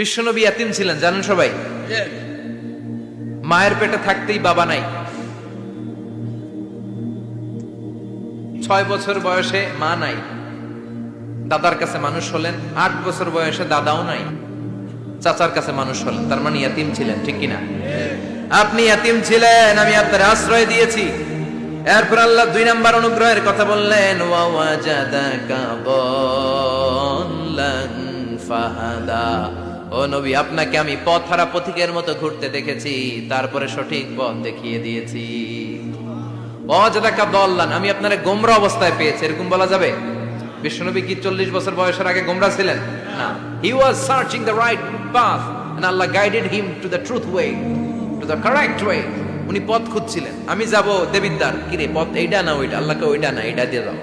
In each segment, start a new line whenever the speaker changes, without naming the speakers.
বিশ্বনবী এতিম ছিলেন, জানেন সবাই? মায়ের পেটে থাকতেই বাবা নাই। ছয় বছর বয়সে মা নাই। দাদার কাছে মানুষ হলেন, আট বছর বয়সে দাদাও নাই। চাচার কাছে মানুষ হলেন, তার মানে ইয়াতিম ছিলেন, ঠিক কিনা? আপনি ইয়াতিম ছিলেন, আমি আপনার আশ্রয় দিয়েছি। এরপর আল্লাহ দুই নাম্বার অনুগ্রহের কথা বললেন বল্লান ফাহাদা। ও নবী আপনাকে আমি পথ হারা পথিকের মতো ঘুরতে দেখেছি তারপরে সঠিক পথ দেখিয়ে দিয়েছি। অজাদাকা বললান আমি আপনারে গোমরা অবস্থায় পেয়েছি এরকম বলা যাবে? বিশ্বনবী কি চল্লিশ বছর বয়সের আগে গোমরা ছিলেন? না। He was searching the right path and Allah guided him to the truth way to the correct way উনি পথ খুঁজছিলেন। আমি যাব দেবিদ্দার কিরে পথ এইটা না ওইটা আল্লাহকে ওইটা না এটা দিয়ে যাও।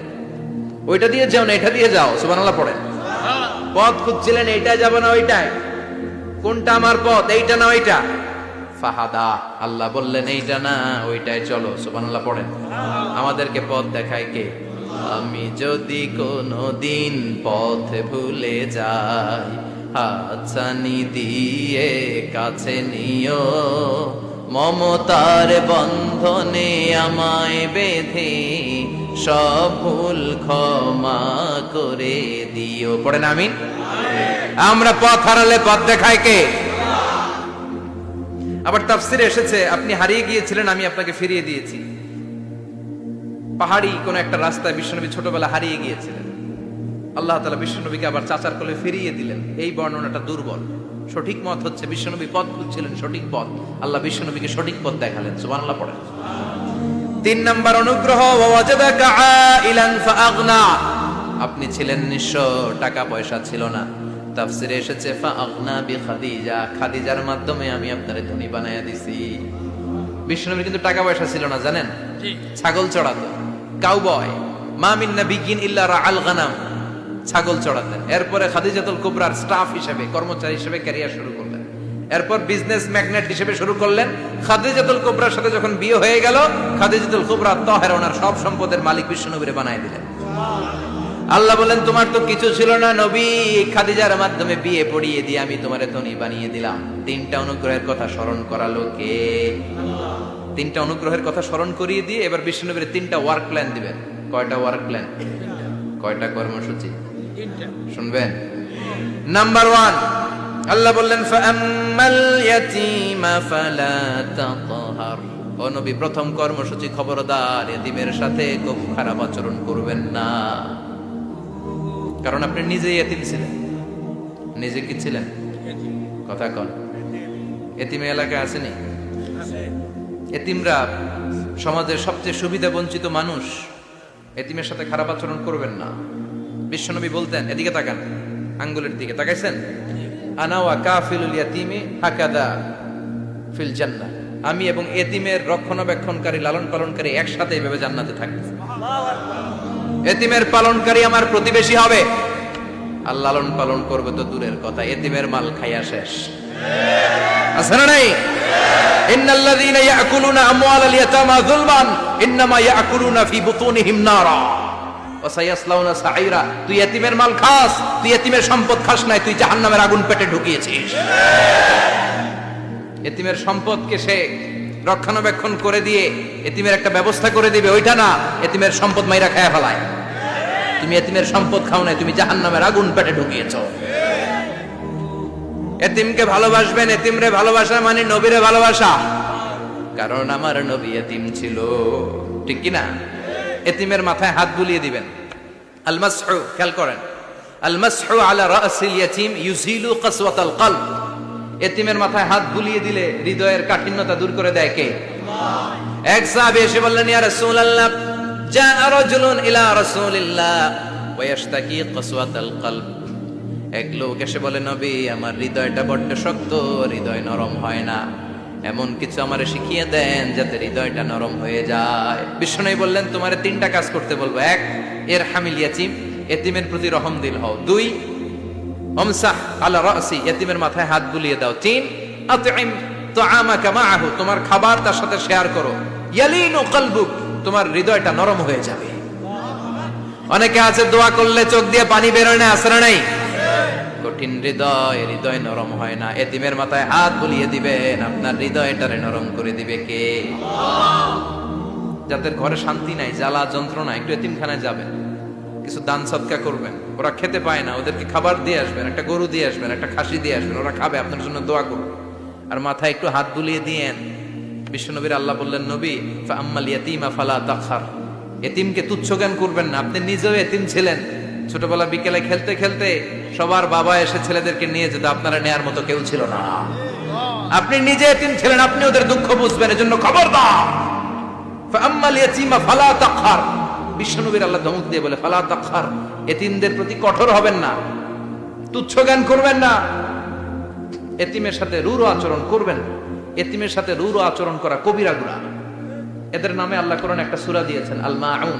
ওইটা দিয়ে যাও না এটা দিয়ে যাও? সুবহানাল্লাহ পড়েন। পথ খুঁজছিলেন এইটা যাব না ওইটাই কোনটা আমার পথ, এইটা না ওইটা? ফাহাদা, আল্লাহ বললেন, এইটা না, ওইটাই চলো, সুবহানাল্লাহ, পড়েন। আমাদেরকে পথ দেখায় কে? আমি যদি কোনো দিন পথ ভুলে যাই, হাতছানি দিয়ে কাছে নিও, মমতার বন্ধনে আমায় বেঁধে সব ভুল ক্ষমা করে দিও। পড়েন আমি আমরা পথ হারালে পথ দেখায় কে? আবার তাফসিরে এসেছে, আপনি হারিয়ে গিয়েছিলেন, আমি আপনাকে ফিরিয়ে দিয়েছি। পাহাড়ি কোন একটা রাস্তায় বিশ্বনবী ছোটবেলা হারিয়ে গিয়েছিলেন। আল্লাহ তালা বিশ্বনবীকে আবার চাচার কোলে ফিরিয়ে দিলেন। এই বর্ণনাটা দুর্বল। সঠিক মত হচ্ছে বিশ্বনবী পথ খুঁজছিলেন, সঠিক পথ। আল্লাহ বিশ্বনবীকে সঠিক পথ দেখালেন। সুবহানাল্লাহ, পড়েন। তিন নাম্বার অনুগ্রহ আপনি ছিলেন নিঃস্ব টাকা পয়সা ছিল না। তাফসিরে এসেছে খাদিজা খাদিজার মাধ্যমে আমি আপনারে ধনী বানায়া দিছি। বিষ্ণুনবীর কিন্তু টাকা পয়সা ছিল না জানেন? ছাগল চড়াতো। কাউবয় মা মিন নাবিয়িন ইল্লা রাআল গানাম। ছাগল চড়াতেন। এরপরে খাদিজাতুল কুবরার স্টাফ হিসেবে কর্মচারী হিসেবে ক্যারিয়ার শুরু করলেন এরপর বিজনেস ম্যাগনেট হিসেবে শুরু করলেন। খাদিজাতুল কুবরার সাথে যখন বিয়ে হয়ে গেল খাদিজাতুল কুবরা তহের ওনার সব সম্পদের মালিক বিশ্বনবীরে বানায় দিলেন। আল্লাহ বলেন তোমার তো কিছু ছিল না নবী। খাদিজার মাধ্যমে বিয়ে পড়িয়ে দিয়ে আমি তোমারে ধনী বানিয়ে দিলাম। তিনটা অনুগ্রহের কথা স্মরণ করালো কে? তিনটা অনুগ্রহের কথা স্মরণ করিয়ে দিয়ে এবার বিশ্বনবীর তিনটা ওয়ার্ক প্ল্যান দিবেন। কয়টা ওয়ার্ক প্ল্যান কয়টা কর্মসূচি? শুনবেন? নাম্বার ওয়ান আল্লাহ বললেন, ফাআম্মাল ইয়াতীমা ফালা তাকহার ও প্রথম কর্মসূচি খবরদার এতিমের সাথে খুব খারাপ আচরণ করবেন না। কারণ আপনি নিজেই এতিম ছিলেন। নিজে কি ছিলেন? কথা কন। এতিমে এলাকায় আসেনি? এতিমরা সমাজের সবচেয়ে সুবিধা বঞ্চিত মানুষ। এতিমের সাথে খারাপ আচরণ করবেন না। বিশ্বনবী বলতেন, এদিকে তাকান, আঙ্গুলের দিকে তাকাইছেন? আমি এবং এতিমের রক্ষণাবেক্ষণকারী লালন পালনকারী একসাথে এভাবে জান্নাতে থাকবে। এতিমের পালনকারী আমার প্রতিবেশী হবে। আর লালন পালন করবে তো দূরের কথা, এতিমের মাল খাইয়া শেষ। না নাই? ইন্নাল্লাযীনা ইয়াকুলুনা আমওয়ালাল ইয়াতামা যুলমান, ইন্নামা ইয়াকুলুনা ফি বুতুনিহিম নারা। তুই এতিমের মাল খাস, তুই এতিমের সম্পদ খাস নাই, তুই জাহান্নামের আগুন পেটে ঢুকিয়েছিস। এতিমের সম্পদকে সে রক্ষণাবেক্ষণ করে দিয়ে এতিমের একটা ব্যবস্থা করে দিবে, ওইটা না, এতিমের সম্পদ মাইরা খায়া ফেলায়। তুমি এতিমের সম্পদ খাও নাই, তুমি জাহান্নামের আগুন পেটে ঢুকিয়েছ। এতিমকে ভালোবাসবেন, এতিমরে ভালোবাসা মানে নবীরে ভালোবাসা। কারণ আমার নবী এতিম ছিল। ঠিক কি না এতিমের মাথায় হাত বুলিয়ে দিবেন। আলমাস খেয়াল করেন। আল মাসহু আলা রাসিল ইয়াতিম ইউজিলু কাসওয়াতাল কলব। এতিমের মাথায় হাত বুলিয়ে দিলে হৃদয়ের কাঠিন্যতা দূর করে দেয় কে? এক সাহাবী এসে বললেন, ইয়া রাসূলুল্লাহ জা রাজুলুন ইলা রাসূলিল্লাহ। ওয়া ইয়াশতাকি কাসওয়াতাল কলব। এক লোক এসে বলে, নবী, আমার হৃদয়টা বড্ড শক্ত, হৃদয় নরম হয় না। এমন কিছু আমারে শিখিয়ে দেন যাতে হৃদয়টা নরম হয়ে যায়। বিষ্ণু বললেন, তোমারে তিনটা কাজ করতে বলব। এক এর হামিল ইয়াচিম, এতিমের প্রতি রহম দিল হও। দুই, অমসাহ আলা রাসি, এতিমের মাথায় হাত বুলিয়ে দাও। তিন আতইম তুআমাকা মাআহু, তোমার খাবার তার সাথে শেয়ার করো। ইয়ালিনু কলবুক, তোমার হৃদয়টা নরম হয়ে যাবে। অনেকে আছে, দোয়া করলে চোখ দিয়ে পানি বেরোয় না আসরা নাই? কঠিন হৃদয় হৃদয় নরম হয় না। এতিমের মাথায় হাত বুলিয়ে দিবেন আপনার হৃদয়টারে নরম করে দিবে কে? যাদের ঘরে শান্তি নাই, জ্বালা, যন্ত্রণা, একটু এতিমখানায় যাবেন। কিছু দান সৎকা করবেন। ওরা খেতে পায় না, ওদেরকে খাবার দিয়ে আসবেন, একটা গরু দিয়ে আসবেন, একটা খাসি দিয়ে আসবেন, ওরা খাবে, আপনার জন্য দোয়া করবে আর মাথায় একটু হাত বুলিয়ে দিয়েন। বিশ্বনবীর আল্লাহ বললেন, নবী আম্মাল ইয়াতিমা ফালা তাখার। এতিমকে তুচ্ছ জ্ঞান করবেন না, আপনি নিজেও এতিম ছিলেন। ছোটবেলা বিকেলে খেলতে খেলতে সবার বাবা এসে ছেলেদেরকে নিয়ে যেত, আপনারা নেয়ার মতো কেউ ছিল না। আপনি নিজে এতিম ছিলেন, আপনি ওদের দুঃখ বুঝবেন, এজন্য খবরদার। ফালা বিশ্বনবীর আল্লাহ ধমক দিয়ে বলে, ফালা এতিমদের প্রতি কঠোর হবেন না, তুচ্ছ জ্ঞান করবেন না। এতিমের সাথে রুরো আচরণ করবেন, এতিমের সাথে রুরো আচরণ করা কবিরা এদের নামে আল্লাহ কোরআন একটা সূরা দিয়েছেন আল মাউন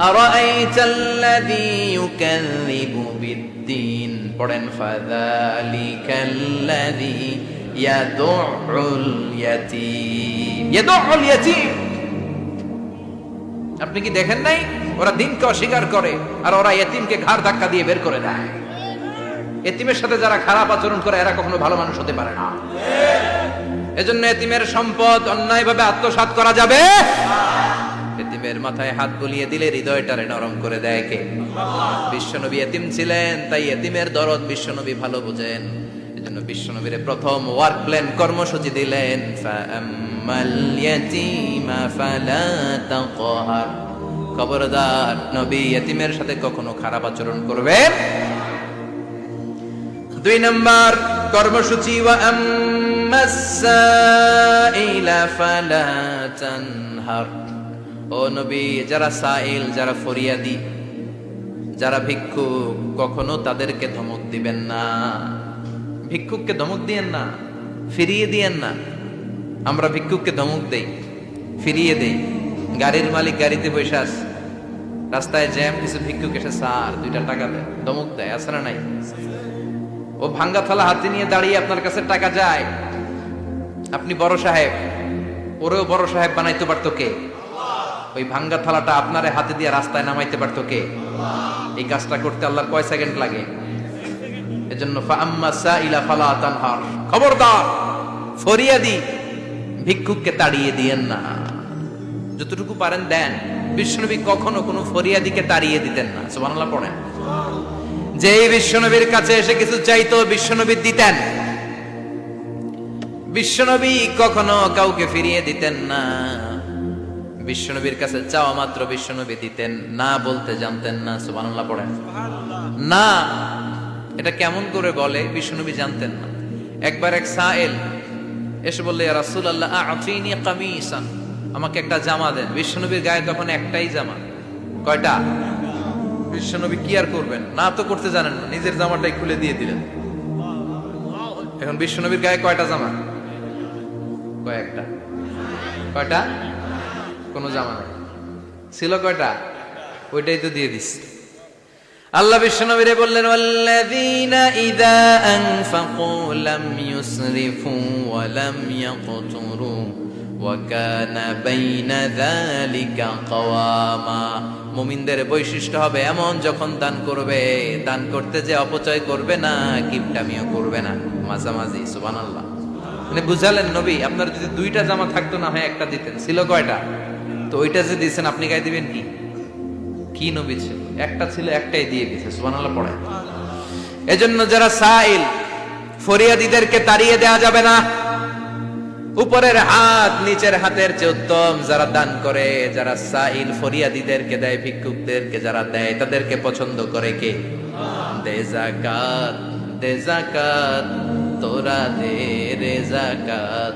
أرأيت الذي يكذب بالدين পড়েন فذلك الذي يدع اليتيم
ইয়াদুল ইয়াতীম আপনি কি দেখেন নাই ওরা দিনকে অস্বীকার করে আর ওরা এতিমকে ঘাড় ধাক্কা দিয়ে বের করে দেয় এতিমের সাথে যারা খারাপ আচরণ করে এরা কখনো ভালো মানুষ হতে পারে না এজন্য এতিমের সম্পদ অন্যায়ভাবে আত্মসাৎ করা যাবে এতিমের মাথায় হাত বুলিয়ে দিলে হৃদয়টারে নরম করে দেয় কে? বিশ্বনবী এতিম ছিলেন, তাই এতিমের দরদ বিশ্বনবী ভালো বোঝেন। এজন্য বিশ্বনবীর প্রথম ওয়ার্ক প্ল্যান কর্মসূচি দিলেন খবরদার নবী এতিমের সাথে কখনো খারাপ আচরণ করবেন? দুই নম্বর কর্মসূচি ফালা তানহার। ও নবী, যারা সাইল, যারা ফরিয়াদি, যারা ভিক্ষুক, কখনো তাদেরকে ধমক দিবেন না। ভিক্ষুককে ধমক দিয়েন না, ফিরিয়ে দিয়েন না। আমরা ভিক্ষুককে ধমক দেই, ফিরিয়ে দেই। গাড়ির মালিক গাড়িতে বসে আস রাস্তায় জ্যাম, কিছু ভিক্ষুক এসে সার দুইটা টাকা দেয় ধমক দেয় না নাই? ও ভাঙ্গা থালা হাতে নিয়ে দাঁড়িয়ে আপনার কাছে টাকা যায়। আপনি বড় সাহেব, ওরেও বড় সাহেব বানাইতে পারতো কে? ওই ভাঙ্গা থালাটা আপনারে হাতে দিয়ে রাস্তায় নামাইতে পারতো কে? এই কাজটা করতে আল্লাহর কয় সেকেন্ড লাগে? এজন্য খবরদার, ফরিয়াদি, ভিক্ষুককে তাড়িয়ে দিয়েন না। যতটুকু পারেন দেন। বিষ্ণুনবী কখনো কোনো ফরিয়াদিকে তাড়িয়ে দিতেন না। সুবহানাল্লাহ পড়েন। যেই বিশ্বনবীর কাছে এসে কিছু চাইতো, বিশ্বনবী দিতেন। বিশ্বনবী কখনো কাউকে ফিরিয়ে দিতেন না। বিশ্বনবীর কাছে চাওয়া মাত্র বিশ্বনবী দিতেন, না বলতে জানতেন না, সুবহানাল্লাহ পড়েন। না, এটা কেমন করে বলে বিশ্বনবী জানতেন না। একবার এক সায়েল এসে বললে রাসূলুল্লাহ আতিনি কামিসান। আমাকে একটা জামা দেন। বিশ্বনবীর গায়ে তখন একটাই জামা। কয়টা? বিশ্বনবী কি আর করবেন? না তো করতে জানেন না, নিজের জামাটাই খুলে দিয়ে দিলেন। এখন বিশ্বনবীর গায়ে কয়টা জামা? কয়েকটা। কয়টা? কোনো জামা নাই। ছিল কয়টা? ওইটাই তো দিয়ে দিস। আল্লাহ বিশ্বনবীরে বললেন
আল্লাযীনা ইযা আনফাকু লাম ইউসরিফু ওয়া লাম ইয়াকতুরু ওয়া কানা বাইনা যালিকা কাওয়ামা।
মুমিনদের বৈশিষ্ট্য হবে এমন, যখন দান করবে, দান করতে যে অপচয় করবে না, কিপটামিও করবে না। মাঝামাঝি, সুবহানাল্লাহ। মানে বুঝালেন নবী, আপনার যদি দুইটা জামা থাকতো না হয়, একটা দিতেন। ছিল কয়টা? তো ওইটা যে দিয়েছেন, আপনি গায়ে দিবেন কি? কি নবী ছিল? একটা ছিল, একটাই দিয়ে দিয়েছে, সুবহানাল্লাহ পড়ে। এজন্য যারা সাইল, ফরিয়াদিদেরকে তাড়িয়ে দেওয়া যাবে না। উপরের হাত, নিচের হাতের চেয়ে উত্তম যারা দান করে, যারা সাইল ফরিয়াদিদেরকে দেয়, ভিক্ষুকদেরকে যারা দেয়, তাদেরকে পছন্দ করে কে? দে জাকাত দে জাকাত তোরা দে রে জাকাত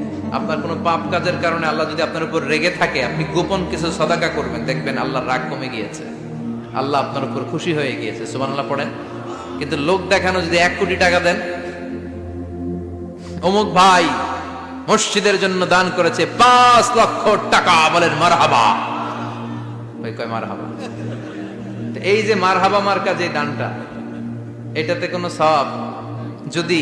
আপনার কোনো পাপ কাজের কারণে আল্লাহ যদি আপনার উপর রেগে থাকে, আপনি গোপন কিছু সদাকা করবেন। দেখবেন আল্লাহর রাগ কমে গিয়েছে। আল্লাহ আপনার উপর খুশি হয়ে গিয়েছে, সুবহানাল্লাহ পড়েন। কিন্তু লোক দেখানো যদি এক কোটি টাকা দেন, অমুক ভাই মসজিদের জন্য দান করেছে পাঁচ লক্ষ টাকা, বলেন মারহাবা। ওই কয় মারহাবা? তো এই যে মারহাবা মার্কা যে দানটা, এটাতে কোনো সব যদি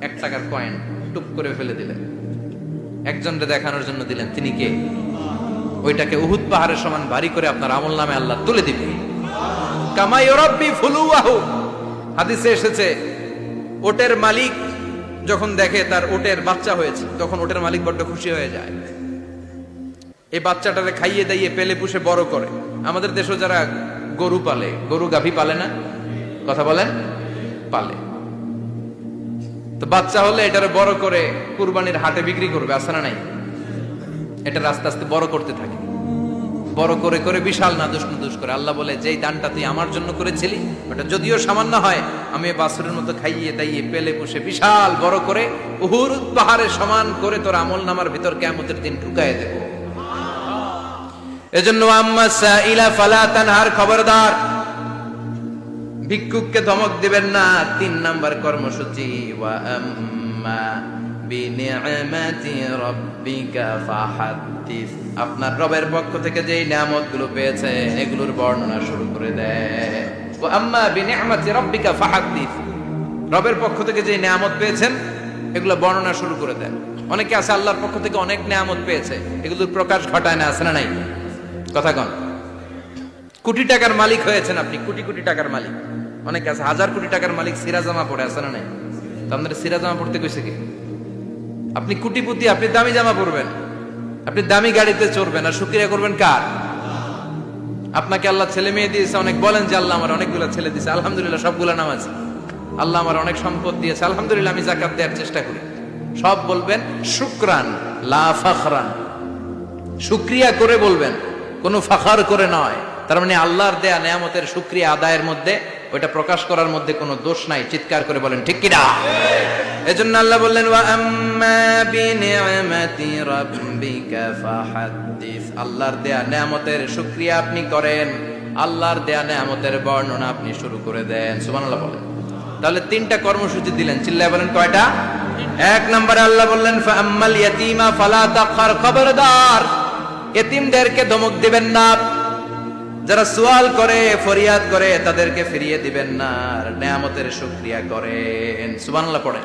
এক টাকার কয়েন টুপ করে ফেলে দিলেন। একজনকে দেখানোর জন্য দিলেন, তিনি কে? ওইটাকে উহুদ পাহাড়ের সমান ভারী করে আপনার আমল নামে আল্লাহ তুলে দিবে। কামাই রব্বি ফুলুয়াহু। হাদিসে এসেছে, ওটের মালিক যখন দেখে তার ওটের বাচ্চা হয়েছে, তখন ওটের মালিক বড্ড খুশি হয়ে যায়। এই বাচ্চাটারে খাইয়ে দাইয়ে পেলে পুষে বড় করে। আমাদের দেশে যারা গরু পালে, গরু গাভী পালে না? কথা বলেন? পালে। তো বাচ্চা হলে এটারে বড় করে কুরবানির হাটে বিক্রি করবে আসে না নাই? এটা আস্তে আস্তে বড় করতে থাকে। বড় করে করে বিশাল নাদুস নুদুস করে। আল্লাহ বলে, যেই দানটা তুই আমার জন্য করেছিলি, ওটা যদিও সামান্য হয়, আমি এ বাছুরের মতো খাইয়ে দাইয়ে পেলে পুষে বিশাল বড় করে উহুর পাহাড়ের সমান করে তোর আমল নামার ভিতর কেমতের দিন ঢুকায় দেব। এজন্য আম্মা সাইলা ফালা তানহার খবরদার ভিক্ষুককে ধমক দিবেন না। তিন নাম্বার কর্মসূচি আম্মা আপনার রবের পক্ষ থেকে যে যেই নিয়ামতগুলো পেয়েছে, এগুলোর বর্ণনা শুরু করে দেয়। রবের পক্ষ থেকে যে নিয়ামত পেয়েছেন, এগুলো বর্ণনা শুরু করে দেন। অনেকে আছে আল্লাহর পক্ষ থেকে অনেক নিয়ামত পেয়েছে, এগুলোর প্রকাশ ঘটায় না, আছে না নাই? কথা কন। কোটি টাকার মালিক হয়েছেন আপনি, কোটি কোটি টাকার মালিক। অনেক আছে, হাজার কোটি টাকার মালিক সিরা জামা পড়ে আছে, না নাই? তো আপনার সিরা জামা পড়তে কইছে কি? আপনি কুটিপুতি, আপনি দামি জামা পরবেন, আপনি দামি গাড়িতে চড়বেন, আর শুক্রিয়া করবেন কার? আপনাকে আল্লাহ ছেলে মেয়ে দিয়েছে, অনেক বলেন যে আল্লাহ আমার অনেকগুলো ছেলে দিয়েছে, আলহামদুলিল্লাহ সবগুলো নামাজ আল্লাহ আমার অনেক সম্পদ দিয়েছে, আলহামদুলিল্লাহ আমি জাকাত দেওয়ার চেষ্টা করি। সব বলবেন, শুক্রান, লা ফখরান। শুক্রিয়া করে বলবেন, কোনো ফাখার করে নয়। তার মানে আল্লাহর দেয়া নেয়ামতের শুক্রিয়া আদায়ের মধ্যে ওইটা প্রকাশ করার মধ্যে কোনো দোষ নাই, চিৎকার করে বলেন, ঠিক কিনা? এজন্য আল্লাহ বললেন আল্লাহর দেয়া নেয়ামতের শুক্রিয়া আপনি করেন, আল্লাহর দেয়া নেয়ামতের বর্ণনা আপনি শুরু করে দেন। সুবহানাল্লাহ বলেন। তাহলে তিনটা কর্মসূচি দিলেন, চিল্লায় বলেন কয়টা? এক নম্বরে আল্লাহ বললেন ফাম্মাল ইয়াতীমা ফালা তাকহার খবরদার। এতিমদেরকে ধমক দিবেন না। যারা সোয়াল করে, ফরিয়াদ করে, তাদেরকে ফিরিয়ে দিবেন না। আর নেয়ামতের সুক্রিয়া করেন। সুবান পড়েন।